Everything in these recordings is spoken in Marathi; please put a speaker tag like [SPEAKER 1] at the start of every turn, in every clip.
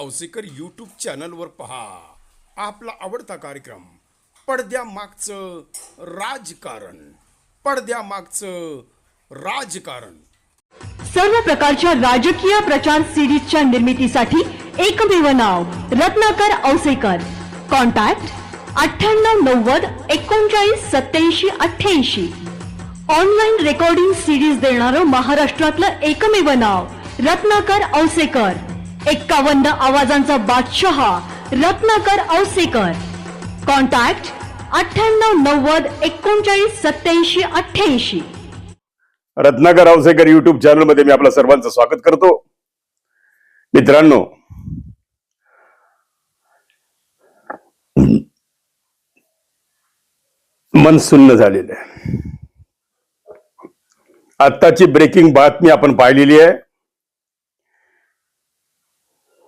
[SPEAKER 1] औसेकर यूट्यूब चॅनलवर पहा. आपला आवडता कार्यक्रम पडद्यामागचं राजकारण. पडद्यामागचं राजकारण.
[SPEAKER 2] सर्व प्रकारच्या राजकीय प्रचार सिरीजच्या निर्मितीसाठी एकमेव नाव रत्नाकर औसेकर कॉन्टॅक्ट अठ्ठ्याण्णव नव्वद एकोणचाळीस सत्याऐंशी अठ्ठ्याऐंशी. ऑनलाईन रेकॉर्डिंग सिरीज देणारं महाराष्ट्रातलं एकमेव नाव रत्नाकर औसेकर एक्कावन्न आवाजांचा बादशहा रत्नाकर औसेकर. कॉन्टॅक्ट अठ्ठ्याण्णव नव्वद एकोणचाळीस सत्याऐंशी अठ्ठ्याऐंशी.
[SPEAKER 3] रत्नाकर औसेकर युट्यूब चॅनलमध्ये मी आपलं सर्वांचं स्वागत करतो. मित्रांनो मन सुन्न झालेलं आहे. आत्ताची ब्रेकिंग बातमी आपण पाहिलेली आहे.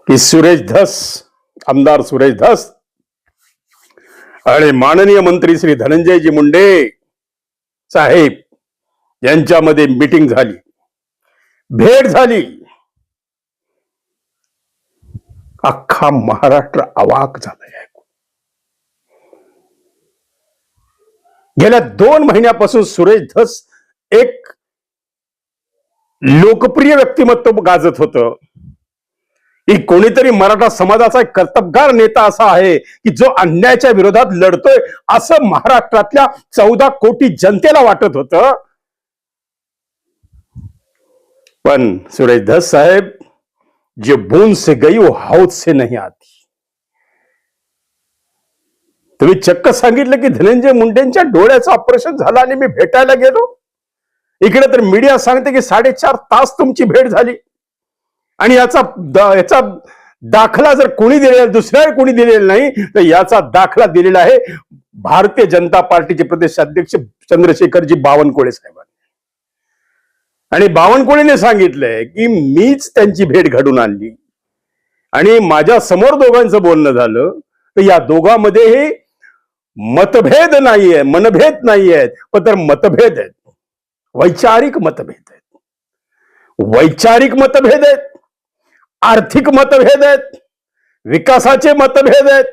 [SPEAKER 3] की सुरेश धस आमदार सुरेश धस आणि माननीय मंत्री श्री धनंजयजी मुंडे साहेब यांच्यामध्ये मीटिंग झाली. भेट झाली. अख्खा महाराष्ट्र अवाक झालाय. गेल्या दोन महिन्यापासून सुरेश धस एक लोकप्रिय व्यक्तिमत्व गाजत होतं. ही कोणीतरी मराठा समाजाचा एक कर्तबगार नेता असा आहे की जो अन्यायाच्या विरोधात लढतोय असं महाराष्ट्रातल्या चौदा कोटी जनतेला वाटत होतं. पण सुरेश धस साहेब जे बूंद से गई वो हाऊत से नाही आती. तुम्ही चक्क सांगितलं की धनंजय मुंडेंच्या डोळ्याचं ऑपरेशन झालं आणि मी भेटायला गेलो? इकडे तर मीडिया सांगते की साडेचार तास तुमची भेट झाली. आणि याचा याचा दाखला जर कोणी दिलेला दुसऱ्या कोणी दिलेला नाही तर याचा दाखला दिलेला आहे भारतीय जनता पार्टीचे प्रदेश अध्यक्ष चंद्रशेखरजी बावनकुळे साहेबांनी. आणि बावनकुळेने सांगितलंय की मीच त्यांची भेट घडून आणली. आणि माझ्यासमोर दोघांचं बोलणं झालं तर या दोघांमध्ये हे मतभेद नाहीये मनभेद नाही आहेत पण तर मतभेद आहेत. वैचारिक मतभेद आहेत. वैचारिक मतभेद आहेत. आर्थिक मतभेद आहेत विकासाचे मतभेद आहेत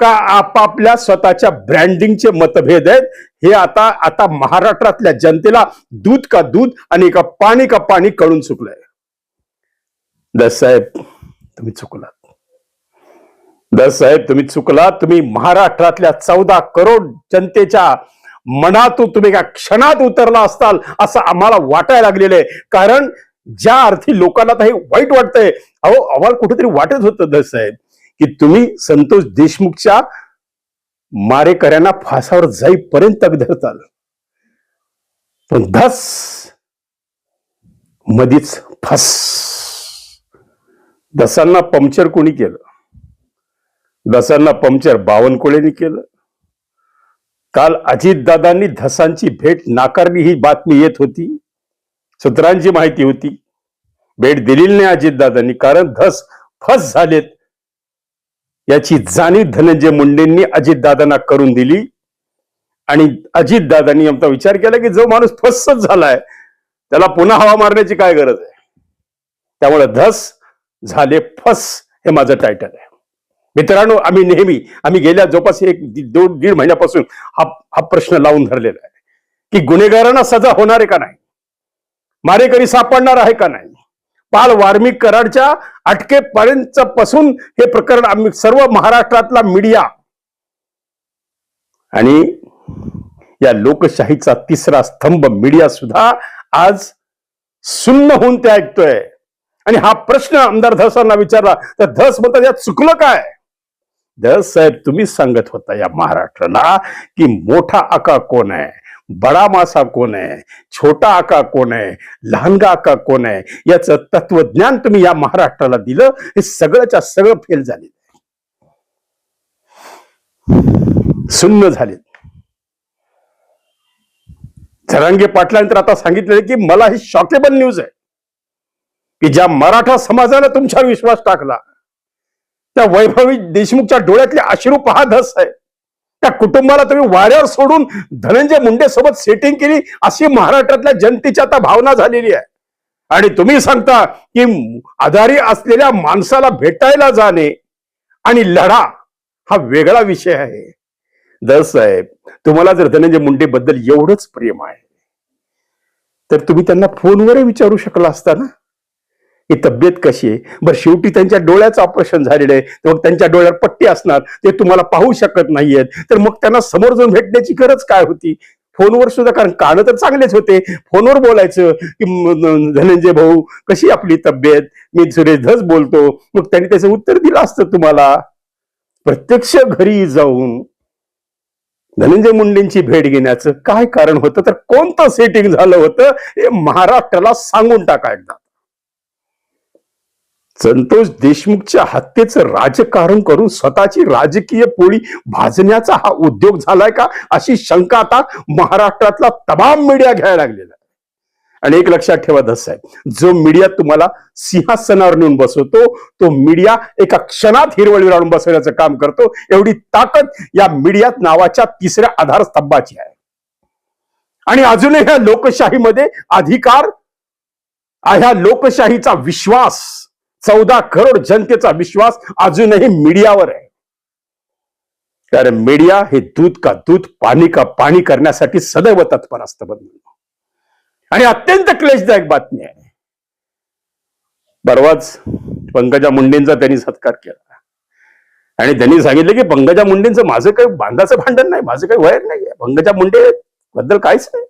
[SPEAKER 3] का आपापल्या स्वतःच्या ब्रँडिंगचे मतभेद आहेत हे आता आता महाराष्ट्रातल्या जनतेला दूध का दूध आणि का पाणी का पाणी कळून चुकलंय. दस साहेब तुम्ही चुकलात. दस साहेब तुम्ही चुकलात. तुम्ही महाराष्ट्रातल्या चौदा करोड जनतेच्या मनातून तुम्ही का क्षणात उतरला असताल असं आम्हाला वाटायला लागलेलं आहे. कारण ज्या अर्थी लोकांना हे वाईट वाटतंय अहो आम्हाला कुठेतरी वाटत होतं दस साहेब की तुम्ही संतोष देशमुखच्या मारेकऱ्यांना फासावर जाईपर्यंत धरताल पण धस मधीच फस. दसांना पंक्चर कोणी केलं? दसांना पंक्चर बावनकुळेने केलं? काल अजितदादांनी धसांची भेट नाकारली ही बातमी येत होती. सूत्रांची माहिती होती. भेट दिलेली नाही अजितदादांनी कारण धस फस झालेत. याची जाणीव धनंजय मुंडेंनी अजितदादांना करून दिली. आणि अजितदादांनी आमचा विचार केला की जो माणूस फसच झालाय त्याला पुन्हा हवा मारण्याची काय गरज आहे? त्यामुळे धस झाले फस हे माझं टायटल आहे. मित्रांनो आम्ही नेहमी आम्ही गेल्या जवळपास एक दोन दीड महिन्यापासून हा हा प्रश्न लावून धरलेला आहे. की गुन्हेगारांना सजा होणार आहे का नाही? मारेकरी सापडणार आहे का नाही? पाल वार्मिक कराडच्या अटकेपर्यंत पासून हे प्रकरण आम्ही सर्व महाराष्ट्रातला मीडिया आणि या लोकशाहीचा तिसरा स्तंभ मीडिया सुद्धा आज सुन्न होऊन ते ऐकतोय. आणि हा प्रश्न आमदार धसांना विचारला तर धस म्हणतात यात चुकलं काय? धस साहेब तुम्हीच सांगत होता या महाराष्ट्राला की मोठा आका कोण आहे? बडा मासा कोण आहे? छोटा आका कोण आहे? लहानगा आका कोण आहे? याचं तत्वज्ञान तुम्ही या महाराष्ट्राला दिलं हे सगळंच्या सगळं फेल झाले. सुन्न झाले. जरांगे पाटलांतर आता सांगितलेलं की मला ही शॉकेबल न्यूज आहे की ज्या मराठा समाजानं तुमच्यावर विश्वास टाकला त्या वैभवी देशमुखच्या डोळ्यातले अश्रू पहा धस आहे. त्या कुटुंबाला तुम्ही वाऱ्यावर सोडून धनंजय मुंडे सोबत सेटिंग केली अशी महाराष्ट्रातल्या जनतेची आता भावना झालेली आहे. आणि तुम्ही सांगता की आधारी असलेल्या माणसाला भेटायला जाणे आणि लढा हा वेगळा विषय आहे. दस साहेब तुम्हाला जर धनंजय मुंडे बद्दल एवढंच प्रेम आहे तर तुम्ही त्यांना फोनवर विचारू शकला असता ना? ही तब्येत कशी आहे? बरं शेवटी त्यांच्या डोळ्याचं ऑपरेशन झालेलं आहे. तर मग त्यांच्या डोळ्यावर पट्टी असणार ते तुम्हाला पाहू शकत नाहीयेत. तर मग त्यांना समोर जाऊन भेटण्याची गरज काय होती? फोनवर सुद्धा कारण कानं तर चांगलेच होते फोनवर बोलायचं की धनंजय भाऊ कशी आपली तब्येत? मी सुरेश धस बोलतो. मग त्यांनी त्याचं उत्तर दिलं असतं तुम्हाला. प्रत्यक्ष घरी जाऊन धनंजय मुंडेंची भेट घेण्याचं काय कारण होतं? तर कोणतं सेटिंग झालं होतं? हे महाराष्ट्राला सांगून टाका एकदा. संतोष देशमुखच्या हत्येचं राजकारण करून स्वतःची राजकीय पोळी भाजण्याचा हा उद्योग झालाय का? अशी शंका आता महाराष्ट्रातला तमाम मीडिया घ्यायला लागलेला आहे. आणि एक लक्षात ठेवा दस जो मीडिया तुम्हाला सिंहासनावर नेऊन बसवतो तो मीडिया एका क्षणात हिरवळीवर आणून बसवण्याचं काम करतो. एवढी ताकद या मीडियात नावाच्या तिसऱ्या आधारस्तंभाची आहे. आणि अजूनही ह्या लोकशाहीमध्ये अधिकार ह्या लोकशाहीचा विश्वास चौदा करोड जनतेचा विश्वास अजूनही मीडियावर आहे. तर मीडिया हे दूध का दूध पाणी का पाणी करण्यासाठी सदैव तत्पर असतं बघ आणि अत्यंत क्लेशदायक बातमी आहे. परवाच पंकजा मुंडेंचा त्यांनी सत्कार केला. आणि त्यांनी सांगितलं की पंकजा मुंडेंचं माझं काही बांधाचं भांडण नाही माझं काही वयर नाही पंकजा मुंडे बद्दल काहीच नाही.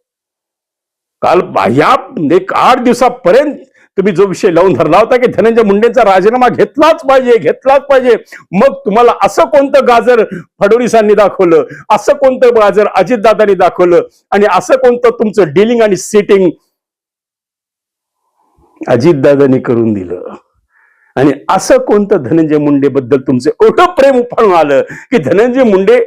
[SPEAKER 3] काल ह्या एक आठ दिवसापर्यंत तुम्ही जो विषय लावून धरला होता की धनंजय मुंडेंचा राजीनामा घेतलाच पाहिजे घेतलाच पाहिजे. मग तुम्हाला असं कोणतं गाजर फडणवीसांनी दाखवलं? असं कोणतं गाजर अजितदादांनी दाखवलं? आणि असं कोणतं तुमचं डिलिंग आणि सेटिंग अजितदादांनी करून दिलं? आणि असं कोणतं धनंजय मुंडे बद्दल तुमचं ओट प्रेम उफाळून आलं की धनंजय मुंडे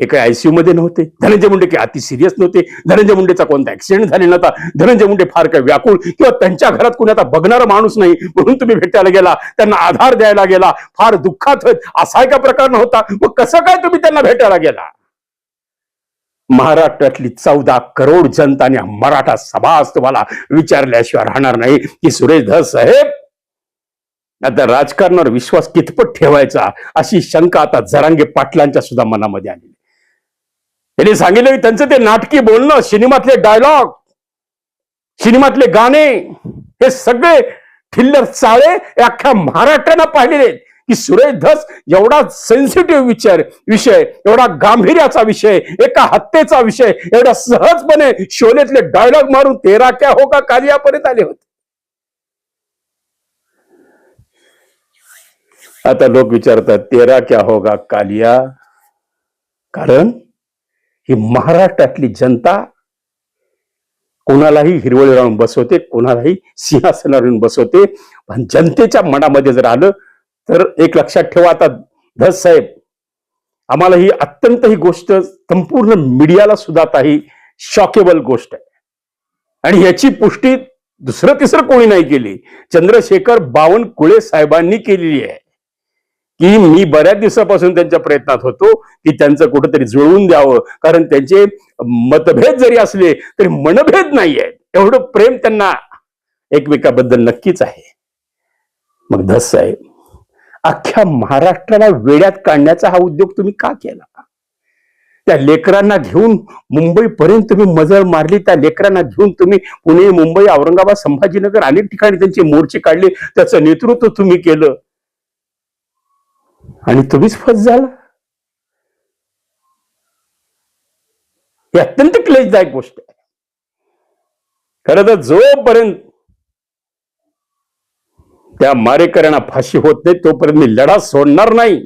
[SPEAKER 3] हे काय आयसीयू मध्ये नव्हते. धनंजय मुंडे काही अति सिरियस नव्हते. धनंजय मुंडेचा कोणता ऍक्सिडेंट झाले नव्हता. धनंजय मुंडे फार काही व्याकुळ किंवा त्यांच्या घरात कोणी आता बघणारा माणूस नाही म्हणून तुम्ही भेटायला गेला. त्यांना आधार द्यायला गेला. फार दुःखात असा एका प्रकार नव्हता. मग कसं काय तुम्ही त्यांना भेटायला गेला? महाराष्ट्रातली चौदा करोड जनता आणि मराठा सभा तुम्हाला विचारल्याशिवाय राहणार नाही की सुरेश धस साहेब आता राजकारणावर विश्वास कितपत ठेवायचा अशी शंका आता जरांगे पाटलांच्या सुद्धा मनामध्ये आली त्यांनी सांगितलं की त्यांचं ते नाटकी बोलणं सिनेमातले डायलॉग सिनेमातले गाणे हे सगळे ठिल्लर चाळे हे अख्ख्या महाराष्ट्रानं पाहिलेले आहेत. की सुरेश धस एवढा सेन्सिटिव्ह विचार विषय एवढा गांभीर्याचा विषय एका हत्येचा विषय एवढा सहजपणे शोलेतले डायलॉग मारून तेरा क्या हो का कार्यापर्यंत आले होते. आता लोक विचारतात तेरा क्या होगा कालिया? कारण? ही महाराष्ट्रातली जनता कोणालाही हिरवळी राहून बसवते कोणालाही सिंहासना राहून बसवते. पण जनतेच्या मनामध्ये जर आलं तर एक लक्षात ठेवा आता धस साहेब. आम्हाला ही अत्यंत ही गोष्ट संपूर्ण मीडियाला सुद्धा आता ही शॉकेबल गोष्ट आहे. आणि याची पुष्टी दुसरं तिसरं कोणी नाही केली. चंद्रशेखर बावनकुळे साहेबांनी केलेली आहे. की मी बऱ्याच दिवसापासून त्यांच्या प्रयत्नात होतो की त्यांचं कुठंतरी जुळवून द्यावं. कारण त्यांचे मतभेद जरी असले तरी मनभेद नाही आहेत एवढं प्रेम त्यांना एकमेकाबद्दल नक्कीच आहे. मग धस साहेब अख्ख्या महाराष्ट्राला वेड्यात काढण्याचा हा उद्योग तुम्ही का केला? त्या लेकरांना घेऊन मुंबईपर्यंत तुम्ही मजल मारली त्या लेकरांना घेऊन तुम्ही पुणे मुंबई औरंगाबाद संभाजीनगर अनेक ठिकाणी त्यांचे मोर्चे काढले त्याचं नेतृत्व तुम्ही केलं. आणि तुम्हीच फस झाला. ही अत्यंत क्लेशदायक गोष्ट आहे. खरं तर जोपर्यंत त्या मारेकऱ्यांना फाशी होत नाही तोपर्यंत मी लढा सोडणार नाही.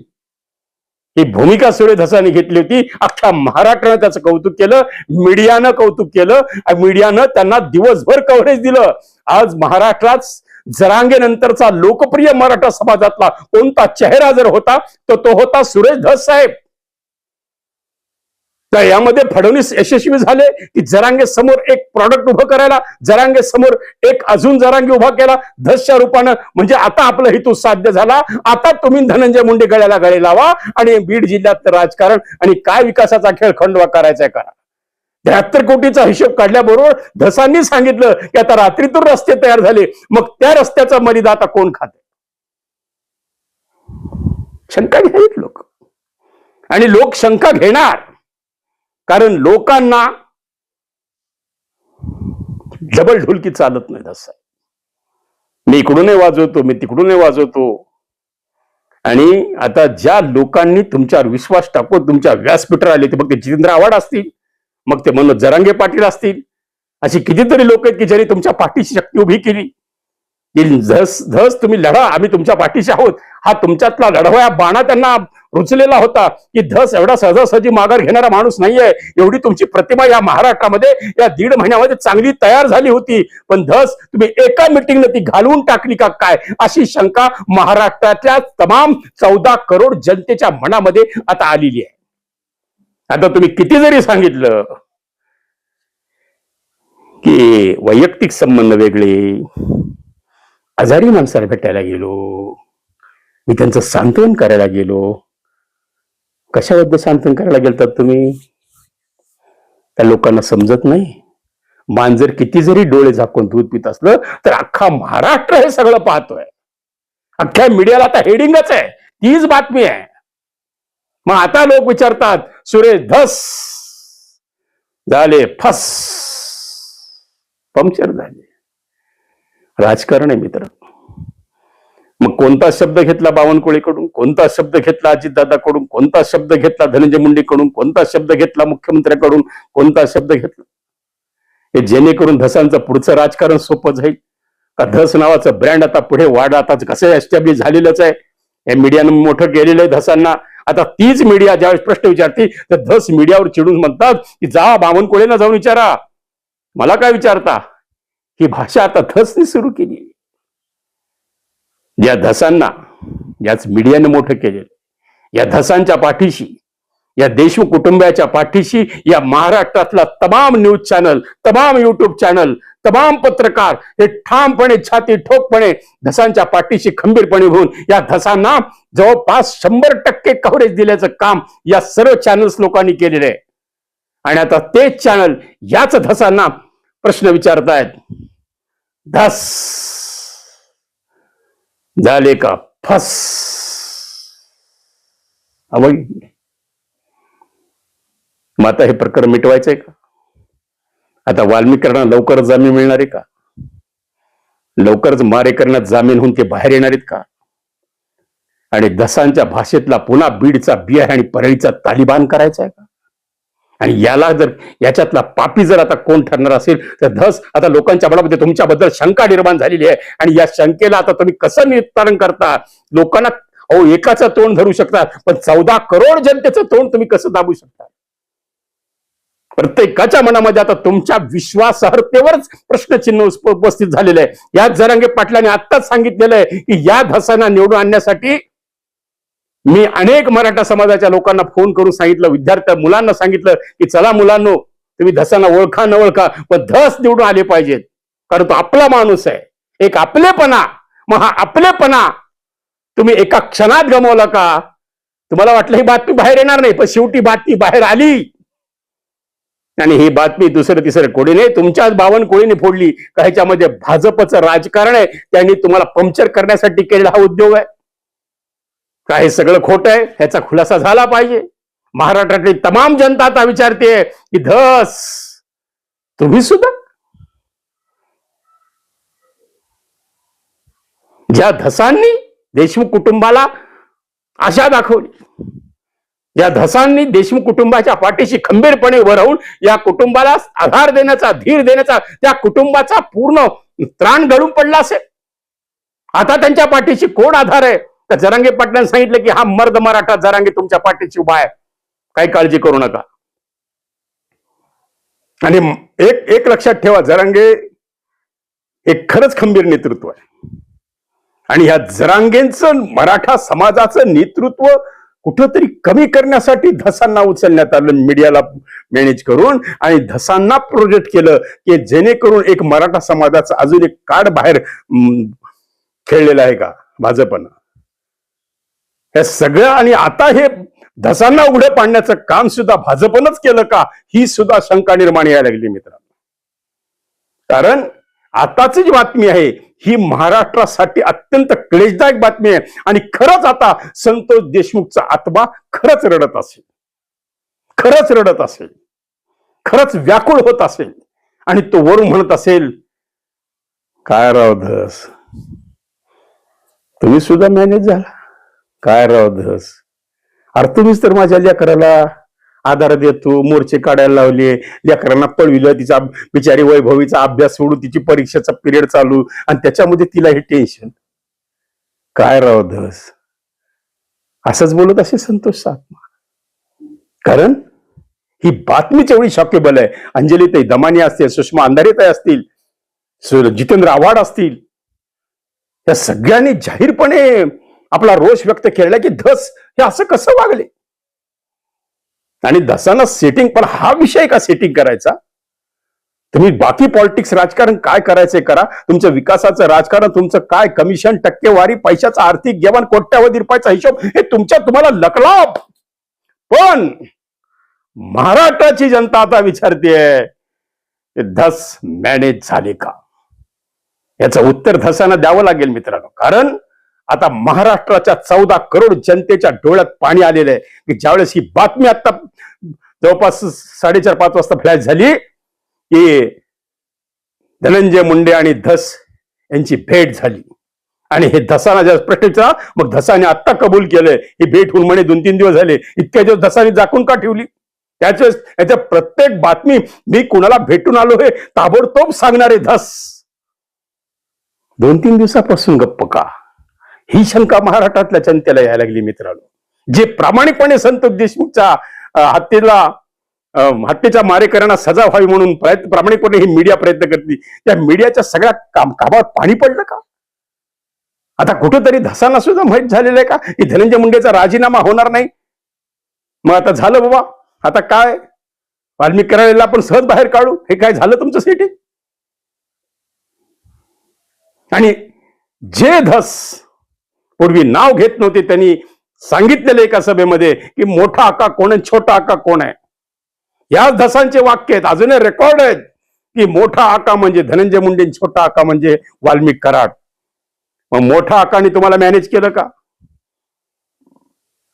[SPEAKER 3] ही भूमिका सुरे घेतली होती. अख्ख्या महाराष्ट्रानं त्याचं कौतुक केलं मीडियानं कौतुक केलं आणि मीडियानं त्यांना दिवसभर कव्हरेज दिलं. आज महाराष्ट्रात जरांगे नंतरचा लोकप्रिय मराठा समाजातला कोणता चेहरा जर होता तर तो होता सुरेश धस साहेब. तर यामध्ये फडणवीस यशस्वी झाले की जरांगे समोर एक प्रॉडक्ट उभं करायला जरांगे समोर एक अजून जरांगे उभा केला. धसच्या रूपानं म्हणजे आता आपलं हेतू साध्य झाला. आता तुम्ही धनंजय मुंडे गळ्याला गळे लावा आणि बीड जिल्ह्यात राजकारण आणि काय विकासाचा खेळ खंडवा करायचा आहे करा. त्र्याहत्तर कोटीचा हिशोब काढल्याबरोबर धसांनी सांगितलं की आता रात्रीतून रस्ते तयार झाले. मग त्या रस्त्याचा मरिदा आता कोण खाते? शंका घ्यायत लोक. आणि लोक शंका घेणार. कारण लोकांना डबल ढोलकी चालत नाही धसा मी इकडूनही वाजवतो मी तिकडूनही वाजवतो. आणि आता ज्या लोकांनी तुमच्यावर विश्वास टाकून तुमच्या व्यासपीठावर आले ते फक्त जितेंद्र आव्हाड असतील. मग ते मनोज जरांगे पाटील असतील. अशी कितीतरी लोक आहेत की ज्यांनी तुमच्या पाठीशी शक्ती उभी केली. की धस धस तुम्ही लढा आम्ही तुमच्या पाठीशी आहोत. हा तुमच्यातला लढवया बाणा त्यांना रुचलेला होता की धस एवढा सहजासहजी माघार घेणारा माणूस नाहीये. एवढी तुमची प्रतिमा या महाराष्ट्रामध्ये या दीड महिन्यामध्ये चांगली तयार झाली होती. पण धस तुम्ही एका मिटिंगनं ती घालवून टाकली का काय? अशी शंका महाराष्ट्रातल्या तमाम चौदा करोड जनतेच्या मनामध्ये आता आलेली आहे. आता तुम्ही किती जरी सांगितलं की वैयक्तिक संबंध वेगळे आजारी माणसाला भेटायला गेलो मी त्यांचं सांत्वन करायला गेलो कशाबद्दल सांत्वन करायला गेलतात तुम्ही? त्या लोकांना समजत नाही. मांजर किती जरी डोळे झाकून दूध पित असलं तर अख्खा महाराष्ट्र हे सगळं पाहतोय. अख्ख्या मीडियाला आता हेडिंगच आहे. तीच बातमी आहे. मग आता लोक विचारतात सुरे धस झाले फस. पंक्चर झाले. राजकारण आहे मित्र. मग कोणता शब्द घेतला बावनकुळेकडून? कोणता शब्द घेतला अजितदादाकडून? कोणता शब्द घेतला धनंजय मुंडेकडून? कोणता शब्द घेतला मुख्यमंत्र्याकडून? कोणता शब्द घेतला? हे जेणेकरून धसांचं पुढचं राजकारण सोपं जाईल. का धस नावाचं ब्रँड आता पुढे वाढ आता कसं एस्टॅब्लिश झालेलंच आहे. या मीडियानं मोठं केलेलं आहे धसांना. आता तीच मीडिया ज्यावेळेस प्रश्न विचारते तर धस मीडियावर चिडून म्हणतात की जा बावनकुळेला जाऊन विचारा. मला काय विचारता? ही भाषा आता धसने सुरू केली. या धसांना याच मीडियाने मोठं केलेलं या धसांच्या पाठीशी या देशमुख कुटुंबियाच्या पाठीशी या महाराष्ट्रातला तमाम न्यूज चॅनल तमाम युट्यूब चॅनल तमाम पत्रकार हे ठामपणे छाती ठोकपणे धसांच्या पाठीशी खंबीरपणे होऊन या धसांना जवळपास शंभर टक्के कव्हरेज दिल्याचं काम या सर्व चॅनल्स लोकांनी केलेलं आहे. आणि आता तेच चॅनल याच धसांना प्रश्न विचारतायत. धस झाले का? फस. अवघ मग आता हे प्रकरण मिटवायचंय का? आता वाल्मिकांना लवकरच जामीन मिळणार आहे का? लवकरच मारेकरणात जामीन होऊन ते बाहेर येणार आहेत का? आणि दसांच्या भाषेतला पुन्हा बीडचा बिहार आणि परळीचा तालिबान करायचा आहे का? आणि याला जर याच्यातला पापी जर आता कोण ठरणार असेल तर धस आता लोकांच्या मनामध्ये तुमच्याबद्दल शंका निर्माण झालेली आहे. आणि या शंकेला आता तुम्ही कसं निस्तारण करता? लोकांना अहो एकाचं तोंड धरू शकता पण चौदा करोड जनतेचं तोंड तुम्ही कसं दाबू शकता? प्रत्येकाच्या मनामध्ये आता तुमच्या विश्वासार्हतेवरच प्रश्नचिन्ह उपस्थित झालेलं आहे. याच जरांगे पाटलांनी आत्ताच सांगितलेलं आहे की या धसांना निवडून आणण्यासाठी मी अनेक मराठा समाजाच्या लोकांना फोन करून सांगितलं विद्यार्थ्या मुलांना सांगितलं की चला मुलांनो तुम्ही धसांना ओळखा न ओळखा पण धस निवडून आले पाहिजेत. कारण तो आपला माणूस आहे. एक आपलेपणा मग हा आपलेपणा. तुम्ही एका क्षणात गमावला का? तुम्हाला वाटलं ही बातमी बाहेर येणार नाही पण शेवटी बातमी बाहेर आली. आणि ही बातमी दुसरं तिसरं कोणीने तुमच्याच बावन कोळीने फोडली. का ह्याच्यामध्ये भाजपचं राजकारण आहे? त्यांनी तुम्हाला पंक्चर करण्यासाठी केलेला हा उद्योग आहे. का हे सगळं खोट आहे? ह्याचा खुलासा झाला पाहिजे. महाराष्ट्रातली तमाम जनता आता विचारते की धस तुम्ही सुद्धा? ज्या धसांनी देशमुख कुटुंबाला आशा दाखवली. या धसांनी देशमुख कुटुंबाच्या पाठीशी खंबीरपणे उभं राहून या कुटुंबाला आधार देण्याचा धीर देण्याचा त्या कुटुंबाचा पूर्ण त्राण गळून पडला असेल. आता त्यांच्या पाठीशी कोण आधार आहे? तर जरांगे पाटलांनी सांगितलं की हा मर्द मराठा जरांगे तुमच्या पाठीशी उभा आहे. काही काळजी करू नका. आणि एक एक लक्षात ठेवा जरांगे एक खरंच खंबीर नेतृत्व आहे. आणि ह्या जरांगेंचं मराठा समाजाचं नेतृत्व कुठंतरी कमी करण्यासाठी धसांना उचलण्यात आलं. मीडियाला मॅनेज करून आणि धसांना प्रोजेक्ट केलं की जेणेकरून एक मराठा समाजाचं अजून एक कार्ड बाहेर खेळलेलं आहे का? भाजपनं. हे सगळं आणि आता हे धसांना उघडं पाडण्याचं काम सुद्धा भाजपनंच केलं का? ही सुद्धा शंका निर्माण यायला लागली मित्रांनो. कारण आताची जी बातमी आहे ही महाराष्ट्रासाठी अत्यंत क्लेशदायक बातमी आहे. आणि खरंच आता संतोष देशमुखचा आत्मा खरंच रडत असेल. खरंच रडत असेल. खरंच व्याकुळ होत असेल. आणि तो वरून म्हणत असेल काय राव धस? तुम्ही सुद्धा मॅनेज झाला? काय राव धस? अरे तुम्हीच तर माझ्या लेकराला आधार देतो मोर्चे काढायला लावले लेकरांना पळविलं तिचा बिचारी वैभवीचा अभ्यास सोडून तिची परीक्षेचा पिरियड चालू आणि त्याच्यामध्ये तिला हे टेन्शन काय राव धस? असंच बोलत असे संतोष सातमा. कारण ही बातमीच एवढी शॉकेबल आहे. अंजलीताई दमानी असतील सुषमा अंधारेताई असतील जितेंद्र आव्हाड असतील या सगळ्यांनी जाहीरपणे आपला रोष व्यक्त केला की धस हे असं कसं वागले? आणि धसानं सेटिंग पण हा विषय का सेटिंग करायचा? तुम्ही बाकी पॉलिटिक्स राजकारण काय करायचंय करा. तुमचं विकासाचं राजकारण तुमचं काय कमिशन टक्केवारी पैशाचा आर्थिक जेवण कोट्यावधी रुपयाचा हिशोब हे तुमच्या तुम्हाला लकलाप पण महाराष्ट्राची जनता आता विचारते धस मॅनेज झाले का? याचं उत्तर धसांना द्यावं लागेल मित्रांनो. कारण आता महाराष्ट्राच्या चौदा करोड जनतेच्या डोळ्यात पाणी आलेलं आहे. की ज्यावेळेस ही बातमी आता जवळपास साडेचार पाच वाजता फ्लॅश झाली की धनंजय मुंडे आणि धस यांची भेट झाली. आणि हे धसाना ज्या प्रश्न मग धसाने आत्ता कबूल केलंय. ही भेट होऊन म्हणे दोन तीन दिवस झाले. इतक्या दिवस धसाने जाकून का ठेवली? त्याच्या याच्या प्रत्येक बातमी मी कुणाला भेटून आलो हे ताबडतोब सांगणारे धस. दोन तीन दिवसापासून गप्प का? ही शंका महाराष्ट्रातल्या जनतेला यायला लागली मित्रांनो. जे प्रामाणिकपणे संतोष देशमुखच्या हत्येला हत्येच्या मारेकऱ्यांना सजा व्हावी म्हणून प्रयत्न प्रामाणिकपणे ही मीडिया प्रयत्न करते त्या मीडियाच्या सगळ्या काम कामात पाणी पडलं का? आता कुठंतरी धसांना सुद्धा माहीत झालेलं आहे का? की धनंजय मुंडेचा राजीनामा होणार नाही? मग आता झालं बाबा. आता काय? वाल्मिक करायला आपण सहज बाहेर काढू? हे काय झालं तुमचं सिटी? आणि जे धस पूर्वी नाव घेत नव्हते. त्यांनी सांगितलेलं एका सभेमध्ये की मोठा आका कोण आहे छोटा आका कोण आहे? याच धसांचे वाक्य आहेत. अजूनही रेकॉर्ड आहेत की मोठा आका म्हणजे धनंजय मुंडे छोटा आका म्हणजे वाल्मिक कराड. मग मोठा आकाने तुम्हाला मॅनेज केलं का?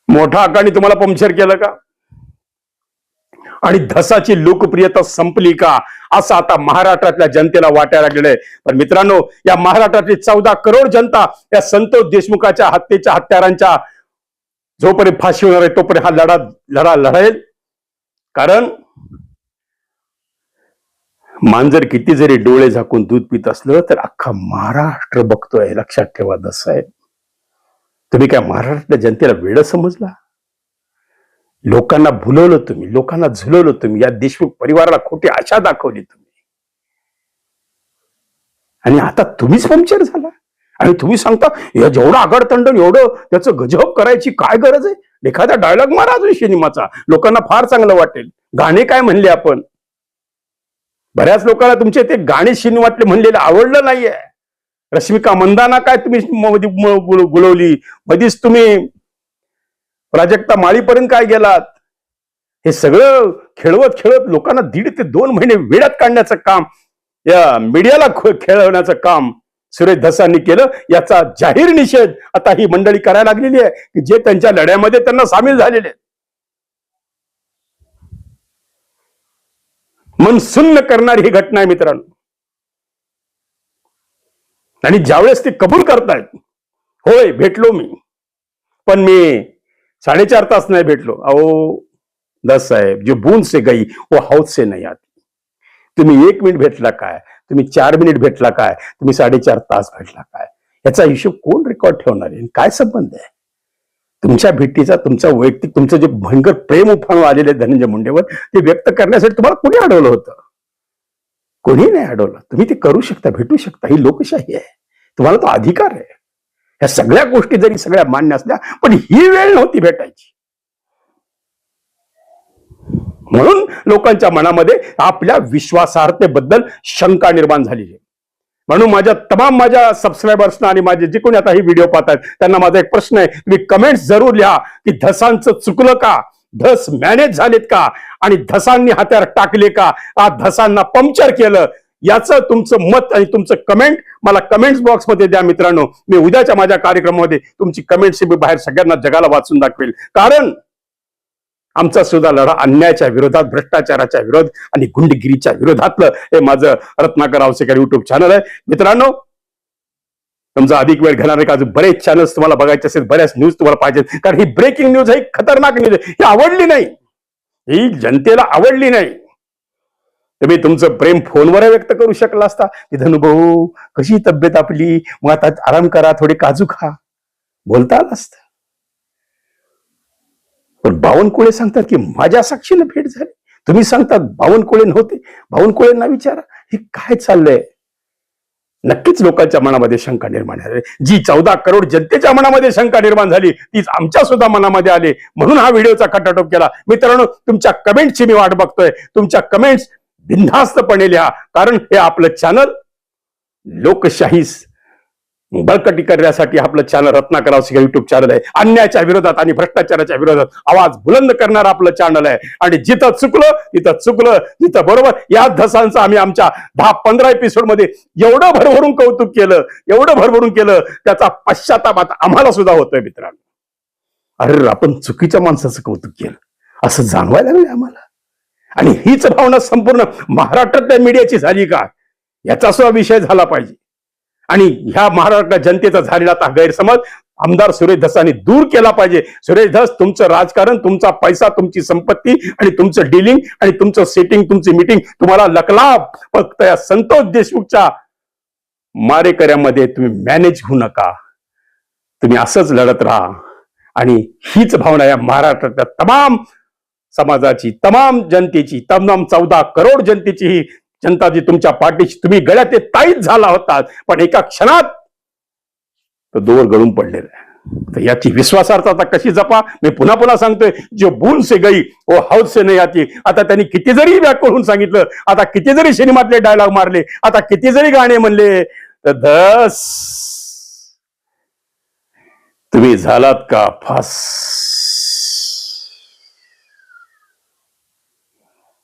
[SPEAKER 3] मोठा आकाने तुम्हाला पंक्चर केलं का? आणि धसाची लोकप्रियता संपली का? असं आता महाराष्ट्रातल्या जनतेला वाटायला लागलेलं आहे. पण मित्रांनो या महाराष्ट्रातली चौदा करोड जनता या संतोष देशमुखाच्या हत्येच्या हत्यारांच्या जोपर्यंत फाशी होणार आहे तोपर्यंत हा लढा लढा लढेल. कारण मांजर किती जरी डोळे झाकून दूध पित असलं तर अख्खा महाराष्ट्र बघतोय. लक्षात ठेवा दस आहे तुम्ही काय महाराष्ट्रातल्या जनतेला वेळ समजला? लोकांना भुलवलं तुम्ही लोकांना झुलवलं तुम्ही या देशमुख परिवाराला खोटी आशा दाखवली तुम्ही. आणि आता तुम्हीच पंक्चर झाला. आणि तुम्ही सांगता या जेवढं आगडतंडन एवढं त्याचं गजब करायची काय गरज आहे? एखादा डायलॉग मारा अजून सिनेमाचा. लोकांना फार चांगलं वाटेल. गाणे काय म्हणले आपण? बऱ्याच लोकांना तुमचे ते गाणे सिनेमातले म्हणलेले आवडलं नाहीये. रश्मिका मंदाना काय तुम्ही बुलवली? मधीच तुम्ही प्राजक्ता माळीपर्यंत काय गेलात? हे सगळं खेळवत खेळत लोकांना दीड ते दोन महिने वेळात काढण्याचं काम या मीडियाला खेळवण्याचं काम सुरेश धसांनी केलं. याचा जाहीर निषेध आता ही मंडळी करायला लागलेली आहे की जे त्यांच्या लढ्यामध्ये त्यांना सामील झालेले मन सुन्न करणारी ही घटना आहे मित्रांनो. आणि ज्यावेळेस ते कबूल करतायत होय भेटलो मी. पण मी साडेचार तास नाही भेटलो. अहो दस साहेब जो बूंद से गई वो हौद से नाही आती. तुम्ही एक मिनिट भेटला काय? तुम्ही चार मिनिट भेटला काय? तुम्ही साडेचार तास भेटला काय? याचा हिशोब कोण रेकॉर्ड ठेवणार आहे? काय संबंध आहे? तुमच्या भेटीचा तुमचा वैयक्तिक तुमचं जे भयंकर प्रेम उफाणून आलेले धनंजय मुंडेवर ते व्यक्त करण्यासाठी तुम्हाला कोणी अडवलं होतं? कोणी नाही अडवलं. तुम्ही ते करू शकता भेटू शकता. ही लोकशाही आहे. तुम्हाला तो अधिकार आहे. ह्या सगळ्या गोष्टी जरी सगळ्या मान्य असल्या पण ही वेळ नव्हती भेटायची. म्हणून लोकांच्या मनामध्ये आपल्या विश्वासार्हतेबद्दल शंका निर्माण झालेली आहे. म्हणून माझ्या तमाम माझ्या सबस्क्रायबर्सना आणि माझे जे कोणी आता ही व्हिडिओ पाहतात त्यांना माझा एक प्रश्न आहे. तुम्ही कमेंट्स जरूर लिहा की धसांचं चुकलं का? धस मॅनेज झालेत का? आणि धसांनी हात्यावर टाकले का? आ धसांना पंक्चर केलं याचं तुमचं मत आणि तुमचं कमेंट मला कमेंट्स बॉक्समध्ये द्या मित्रांनो. मी उद्याच्या माझ्या कार्यक्रमामध्ये तुमची कमेंट्स मी बाहेर सगळ्यांना जगाला वाचून दाखवेल. कारण आमचा सुद्धा लढा अन्यायाच्या विरोधात भ्रष्टाचाराच्या विरोध आणि गुंडगिरीच्या विरोधातलं हे माझं रत्नाकर आवसेकर युट्यूब चॅनल आहे. मित्रांनो समजा अधिक वेळ घेणार का? अजून बरेच चॅनल्स तुम्हाला बघायचे असेल बऱ्याच न्यूज तुम्हाला पाहिजेत कारण ही ब्रेकिंग न्यूज आहे खतरनाक न्यूज आहे. ही आवडली नाही. ही जनतेला आवडली नाही. तुम्ही तुमचं प्रेम फोनवर व्यक्त करू शकला असता. की धनुभाऊ कशी तब्येत आपली? मग आता आराम करा थोडे काजू खा. बोलता आलं असतं. पण बावनकुळे सांगतात की माझ्या साक्षीनं भेट झाली. तुम्ही सांगतात बावनकुळे नव्हते. बावनकुळेंना विचारा हे काय चाललंय? नक्कीच लोकांच्या मनामध्ये शंका निर्माण झाली. जी चौदा करोड जनतेच्या मनामध्ये शंका निर्माण झाली तीच आमच्या सुद्धा मनामध्ये आली. म्हणून हा व्हिडिओचा खटाटोप केला. मित्रांनो तुमच्या कमेंटची मी वाट बघतोय. तुमच्या कमेंट्स बिनधास्तपणे लिहा. कारण हे आपलं चॅनल लोकशाहीस बळकटी करण्यासाठी आपलं चॅनल रत्नाकर आवसिका युट्यूब चॅनल आहे. अन्यायाच्या विरोधात आणि भ्रष्टाचाराच्या विरोधात आवाज बुलंद करणार आपलं चॅनल आहे. आणि जिथं चुकलं तिथं चुकलं तिथं बरोबर या धसांचं आम्ही आमच्या दहा पंधरा एपिसोडमध्ये एवढं भरभरून कौतुक केलं एवढं भरभरून केलं त्याचा पश्चाताप आता आम्हाला सुद्धा होतोय मित्रांनो. अरे आपण चुकीच्या माणसाचं कौतुक केलं. असं जाणवायला लागलं आम्हाला. आणि हीच भावना संपूर्ण महाराष्ट्रातल्या मीडियाची झाली का? याचा सुद्धा विषय झाला पाहिजे. आणि ह्या महाराष्ट्र जनतेचा झालेला आता गैरसमज आमदार सुरेश धसांनी दूर केला पाहिजे. सुरेश धस तुमचं राजकारण तुमचा पैसा तुमची संपत्ती आणि तुमचं डिलिंग आणि तुमचं सेटिंग तुमची मीटिंग तुम्हाला लकला फक्त या संतोष देशमुखच्या मारेकऱ्यामध्ये तुम्ही मॅनेज होऊ नका. तुम्ही असंच लढत राहा. आणि हीच भावना या महाराष्ट्रातल्या तमाम समाजाची तमाम जनतेची तमाम चौदा करोड जनतेची ही जनता जी तुमच्या पाठीशी तुम्ही गळ्यात ते ताईत झाला होता पण एका क्षणात तो दोर गळून पडलेला आहे. तर याची विश्वासार्हता कशी जपा? मी पुन्हा पुन्हा सांगतोय जो बून से गई ओ हौद से नाही आती. आता त्यांनी किती जरी व्याकरून सांगितलं आता किती जरी सिनेमातले डायलॉग मारले आता किती जरी गाणे म्हणले तर धस तुम्ही झालात का फास?